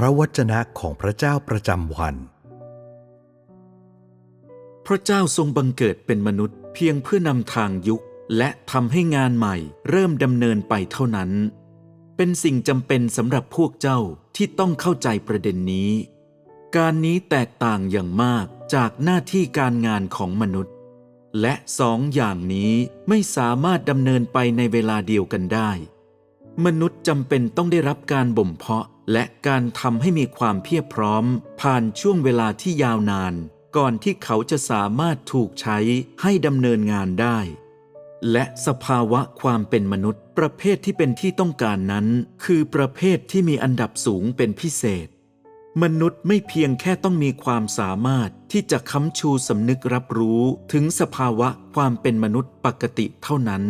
พระวจนะของพระเจ้าประจำวัน พระเจ้าทรงบังเกิดเป็นมนุษย์เพียงเพื่อนำทางยุคและทำให้งานใหม่เริ่มดำเนินไปเท่านั้น เป็นสิ่งจำเป็นสำหรับพวกเจ้าที่ต้องเข้าใจประเด็นนี้ การนี้แตกต่างอย่างมากจากหน้าที่การงานของมนุษย์ และสองอย่างนี้ไม่สามารถดำเนินไปในเวลาเดียวกันได้ มนุษย์จำเป็นต้องได้รับการบ่มเพาะและการทำให้มีความเพียบพร้อม ผ่านช่วงเวลาที่ยาวนาน ก่อนที่เขาจะสามารถถูกใช้ให้ดำเนินงานได้ และสภาวะความเป็นมนุษย์ ประเภทที่เป็นที่ต้องการนั้น คือประเภทที่มีอันดับสูงเป็นพิเศษ มนุษย์ไม่เพียงแค่ต้องมีความสามารถที่จะค้ำชูสำนึกรับรู้ถึงสภาวะความเป็นมนุษย์ปกติเท่านั้น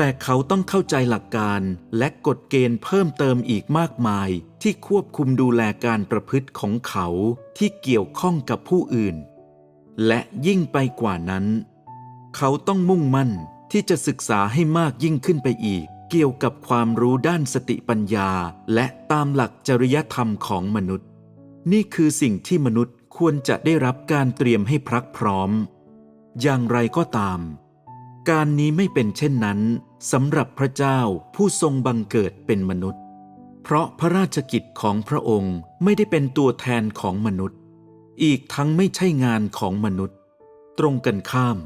แต่เขาต้องเข้าใจหลักการและกฎเกณฑ์เพิ่มเติมอีกมากมาย ที่ควบคุมดูแลการประพฤติของเขาที่เกี่ยวข้องกับผู้อื่น และยิ่งไปกว่านั้น เขาต้องมุ่งมั่นที่จะศึกษาให้มากยิ่งขึ้นไปอีก เกี่ยวกับความรู้ด้านสติปัญญา และตามหลักจริยธรรมของมนุษย์ นี่คือสิ่งที่มนุษย์ควรจะได้รับการเตรียมให้พรักพร้อม อย่างไรก็ตาม การนี้ไม่เป็นเช่นนั้นสำหรับพระเจ้าผู้ทรงบังเกิดเป็นมนุษย์ เพราะพระราชกิจของพระองค์ไม่ได้เป็นตัวแทนของมนุษย์ อีกทั้งไม่ใช่งานของมนุษย์ ตรงกันข้าม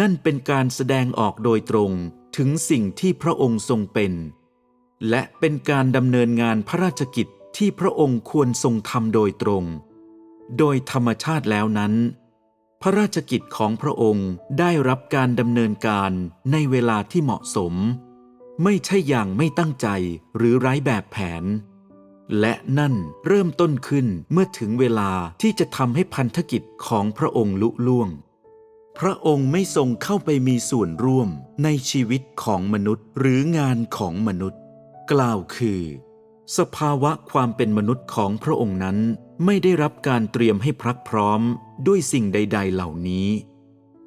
นั่นเป็นการแสดงออกโดยตรงถึงสิ่งที่พระองค์ทรงเป็น และเป็นการดำเนินงานพระราชกิจที่พระองค์ควรทรงทำโดยตรง โดยธรรมชาติแล้วนั้น พระราชกิจของพระองค์ได้รับการดำเนินการในเวลาที่เหมาะสม ไม่ใช่อย่างไม่ตั้งใจหรือไร้แบบแผน และนั่นเริ่มต้นขึ้นเมื่อถึงเวลาที่จะทำให้พันธกิจของพระองค์ลุล่วง พระองค์ไม่ทรงเข้าไปมีส่วนร่วมในชีวิตของมนุษย์หรืองานของมนุษย์ กล่าวคือ สภาวะความเป็นมนุษย์ของพระองค์นั้นไม่ได้รับการเตรียมให้พรักพร้อม ด้วยสิ่งใด ๆ เหล่านี้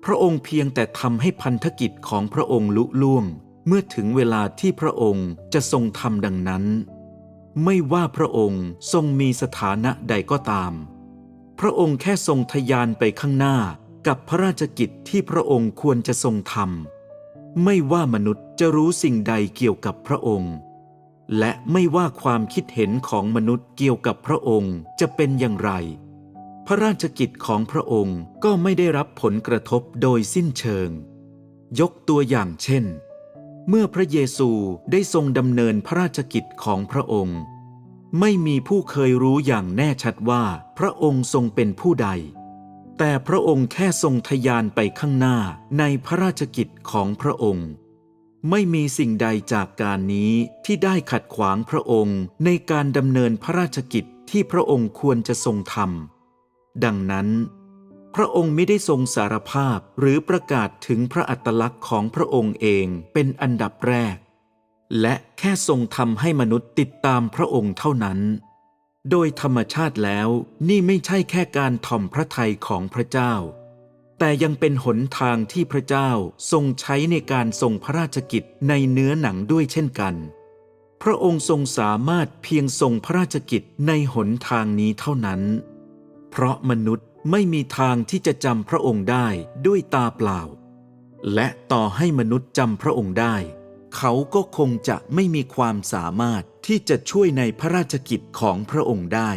พระองค์เพียงแต่ทำให้พันธกิจของพระองค์ลุล่วง เมื่อถึงเวลาที่พระองค์จะทรงทำดังนั้น ไม่ว่าพระองค์ทรงมีสถานะใดก็ตาม พระองค์แค่ทรงทะยานไปข้างหน้ากับพระราชกิจที่พระองค์ควรจะทรงทำไม่ว่ามนุษย์จะรู้สิ่งใดเกี่ยวกับพระองค์ และไม่ว่าความคิดเห็นของมนุษย์เกี่ยวกับพระองค์จะเป็นอย่างไร พระราชกิจของพระองค์ก็ไม่ได้รับผลกระทบโดยสิ้นเชิง ยกตัวอย่างเช่น เมื่อพระเยซูได้ทรงดำเนินพระราชกิจของพระองค์ ไม่มีผู้เคยรู้อย่างแน่ชัดว่าพระองค์ทรงเป็นผู้ใด แต่พระองค์แค่ทรงทะยานไปข้างหน้าในพระราชกิจของพระองค์ ไม่มีสิ่งใดจากการนี้ที่ได้ขัดขวางพระองค์ในการดำเนินพระราชกิจที่พระองค์ควรจะทรงทำ ดังนั้น พระองค์ไม่ได้ทรงสารภาพหรือประกาศถึงพระอัตลักษณ์ของพระองค์เองเป็นอันดับแรก และแค่ทรงทำให้มนุษย์ติดตามพระองค์เท่านั้น โดยธรรมชาติแล้วนี่ไม่ใช่แค่การถ่อมพระทัยของพระเจ้า แต่ยังเป็นหนทางที่พระเจ้าทรงใช้ในการทรงพระราชกิจในเนื้อหนังด้วยเช่นกันพระองค์ทรงสามารถเพียงทรงพระราชกิจในหนทางนี้เท่านั้น เพราะมนุษย์ไม่มีทางที่จะจำพระองค์ได้ด้วยตาเปล่า และต่อให้มนุษย์จำพระองค์ได้ เขาก็คงจะไม่มีความสามารถที่จะช่วยในพระราชกิจของพระองค์ได้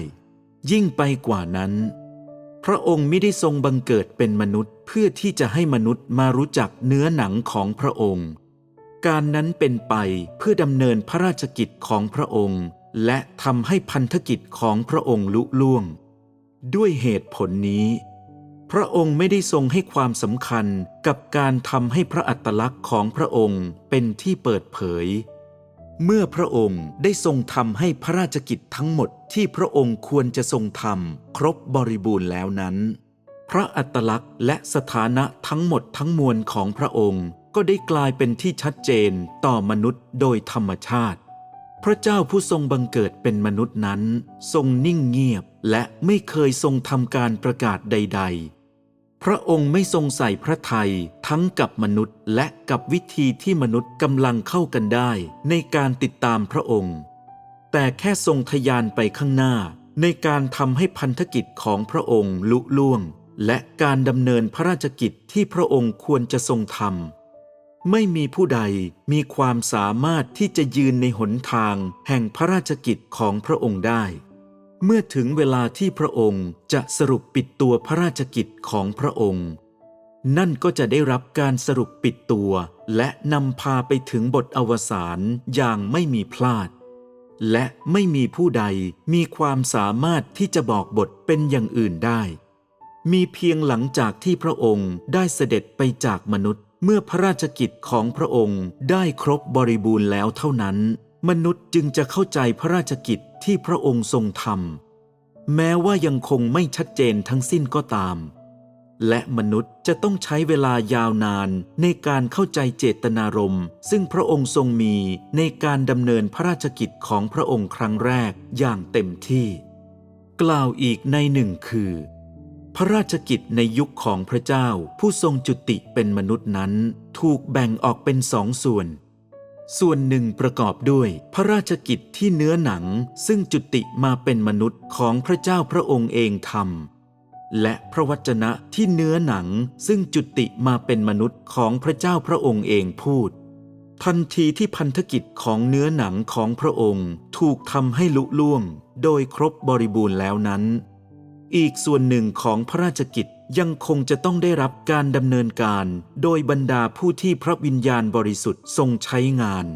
ยิ่งไปกว่านั้น พระองค์ไม่ได้ทรงบังเกิดเป็นมนุษย์เพื่อที่จะให้มนุษย์มารู้จักเนื้อหนังของพระองค์ การนั้นเป็นไปเพื่อดำเนินพระราชกิจของพระองค์ และทำให้พันธกิจของพระองค์ลุล่วง ด้วยเหตุผลนี้ พระองค์ไม่ได้ทรงให้ความสำคัญกับการทำให้พระอัตลักษณ์ของพระองค์เป็นที่เปิดเผย เมื่อพระองค์ได้ทรงทำให้พระราชกิจทั้งหมดที่พระองค์ควรจะทรงทำครบบริบูรณ์แล้วนั้น พระอัตลักษณ์และสถานะทั้งหมดทั้งมวลของพระองค์ก็ได้กลายเป็นที่ชัดเจนต่อมนุษย์โดยธรรมชาติ พระเจ้าผู้ทรงบังเกิดเป็นมนุษย์นั้น ทรงนิ่งเงียบและไม่เคยทรงทำการประกาศใด ๆ พระองค์ไม่ทรงใส่พระทัยทั้งกับมนุษย์และกับวิธีที่มนุษย์กำลังเข้ากันได้ในการติดตามพระองค์แแต่แค่ทรงทะยานไปข้างหน้าในการทำให้พันธกิจของพระองค์ลุล่วง และการดำเนินพระราชกิจที่พระองค์ควรจะทรงทำ ไม่มีผู้ใดมีความสามารถที่จะยืนในหนทางแห่งพระราชกิจของพระองค์ได้ เมื่อถึงเวลาที่พระองค์จะสรุปปิดตัวพระราชกิจของพระองค์ นั่นก็จะได้รับการสรุปปิดตัว และนำพาไปถึงบทอวสานอย่างไม่มีพลาด และไม่มีผู้ใดมีความสามารถที่จะบอกบทเป็นอย่างอื่นได้ มีเพียงหลังจากที่พระองค์ได้เสด็จไปจากมนุษย์ เมื่อพระราชกิจของพระองค์ได้ครบบริบูรณ์แล้วเท่านั้น มนุษย์จึงจะเข้าใจพระราชกิจที่พระองค์ทรงทำแม้ว่ายังคงไม่ชัดเจนทั้งสิ้นก็ตาม และมนุษย์จะต้องใช้เวลายาวนานในการเข้าใจเจตนารมณ์ซึ่งพระองค์ทรงมีในการดำเนินพระราชกิจของพระองค์ครั้งแรกอย่างเต็มที่ กล่าวอีกในหนึ่งคือ พระราชกิจในยุคของพระเจ้าผู้ทรงจุติเป็นมนุษย์นั้น ถูกแบ่งออกเป็นสองส่วน ส่วนหนึ่งประกอบด้วยพระราชกิจที่เนื้อหนังซึ่งจุติมาเป็นมนุษย์ของพระเจ้าพระองค์เองทำและพระวจนะที่เนื้อหนังซึ่งจุติมาเป็นมนุษย์ของพระเจ้าพระองค์เองพูด ทันทีที่พันธกิจของเนื้อหนังของพระองค์ถูกทำให้ลุล่วง โดยครบบริบูรณ์แล้วนั้น อีกส่วนหนึ่งของพระราชกิจยังคงจะต้องได้รับการดำเนินการ โดยบรรดาผู้ที่พระวิญญาณบริสุทธิ์ทรงใช้งาน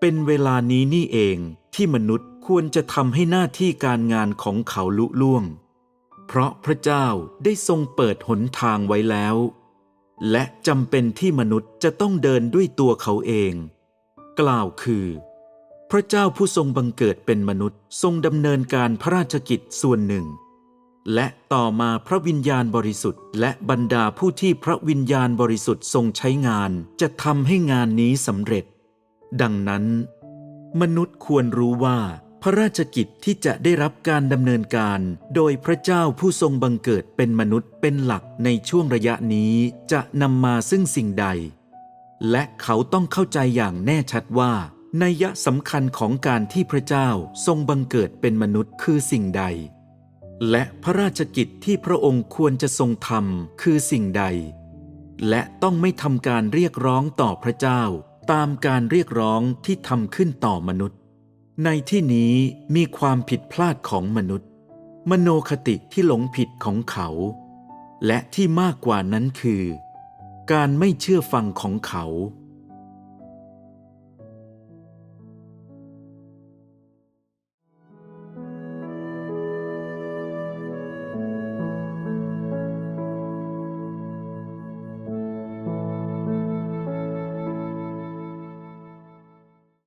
เป็นเวลานี้นี่เองที่มนุษย์ควรจะทำให้หน้าที่การงานของเขาลุล่วง เพราะพระเจ้าได้ทรงเปิดหนทางไว้แล้ว และจำเป็นที่มนุษย์จะต้องเดินด้วยตัวเขาเอง กล่าวคือ พระเจ้าผู้ทรงบังเกิดเป็นมนุษย์ทรงดำเนินการพระราชกิจส่วนหนึ่ง และต่อมาพระวิญญาณบริสุทธิ์ และบรรดาผู้ที่พระวิญญาณบริสุทธิ์ทรงใช้งานจะทำให้งานนี้สำเร็จ ดังนั้น มนุษย์ควรรู้ว่า พระราชกิจที่จะได้รับการดำเนินการ โดยพระเจ้าผู้ทรงบังเกิดเป็นมนุษย์เป็นหลักในช่วงระยะนี้จะนำมาซึ่งสิ่งใด และเขาต้องเข้าใจอย่างแน่ชัดว่านัยสำคัญของการที่พระเจ้าทรงบังเกิดเป็นมนุษย์คือสิ่งใด และพระราชกิจที่พระองค์ควรจะทรงทำคือสิ่งใด และต้องไม่ทำการเรียกร้องต่อพระเจ้า ตามการเรียกร้องที่ทำขึ้นต่อมนุษย์ ในที่นี้มีความผิดพลาดของมนุษย์ มโนคติที่หลงผิดของเขา และที่มากกว่านั้นคือ การไม่เชื่อฟังของเขา